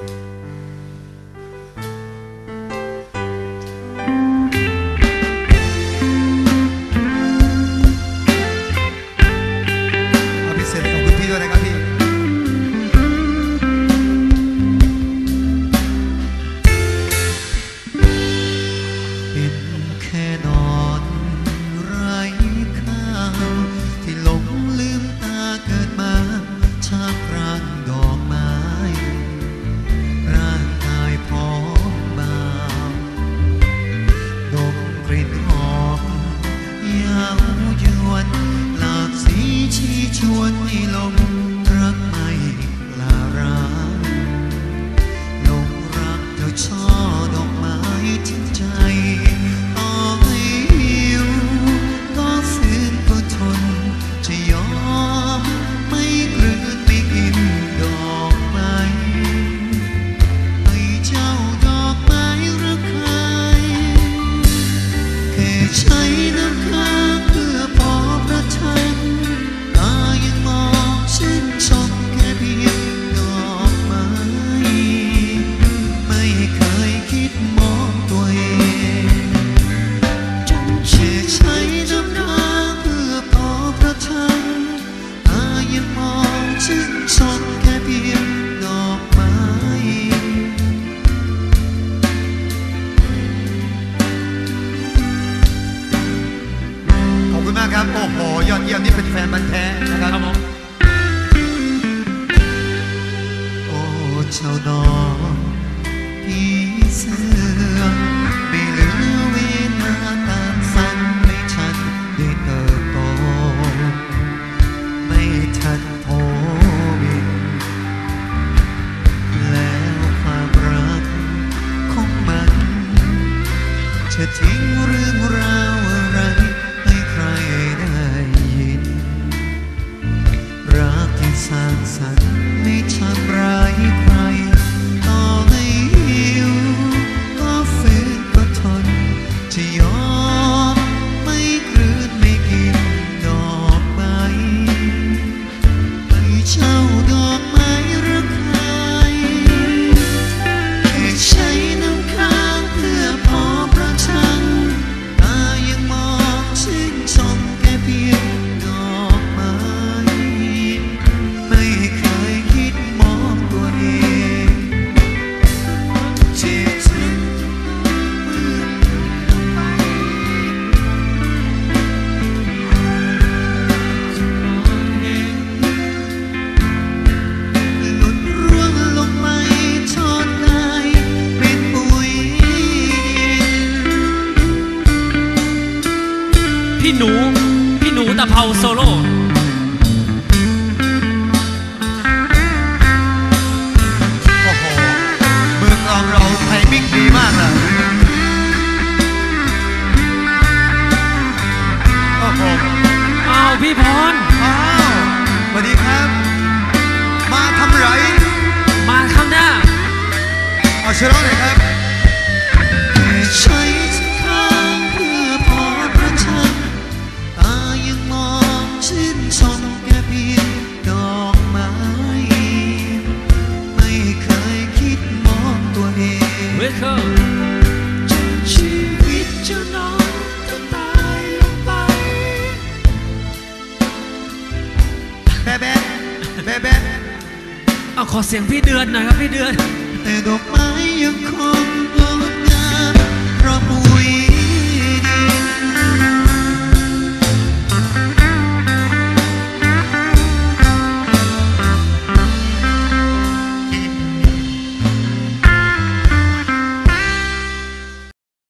เชวนให้ลงรักไม่ลาร้างหลงรักเจ้าช่อดอกไม้ทิ้งใจต่อให้หิวก็ฝืนก็ทนจะยอมไม่กลืนไม่กินดอกไม้ให้เจ้าดอกไม้รักใครแค่ใช้ คุณมากครับ โอ้โห ยอดเยี่ยมนี่เป็นแฟนบันธุ์แท้นะครับครับผมโอ้เจ้าน้องพี่เสื้อไม่เหลือเวลาตามฝันไม่ทันได้เติบโต ไม่ทันโพบินแล้วความรักของมันจะทิ้ง พี่หนู พี่หนูตะเภาโซโล่โอ้โหเมืองรองเราไทยมิ่งดีมากนะโอ้โหอ้าวพี่พรอ้าวสวัสดีครับ มาทำไร มาข้างหน้า เอาเชิญร้องหน่อยครับ องชื่นชมแค่เพียงดอกไม้ไม่เคยคิดมองตัวเองเวเคิลจนชีวิตจะน้องต้องตายลงไปแบ๊ะแบ๊ะแบ๊ะแบ๊ะเอาขอเสียงพี่เดือนหน่อยครับพี่เดือน แต่ดอกไม้ยังคงลอย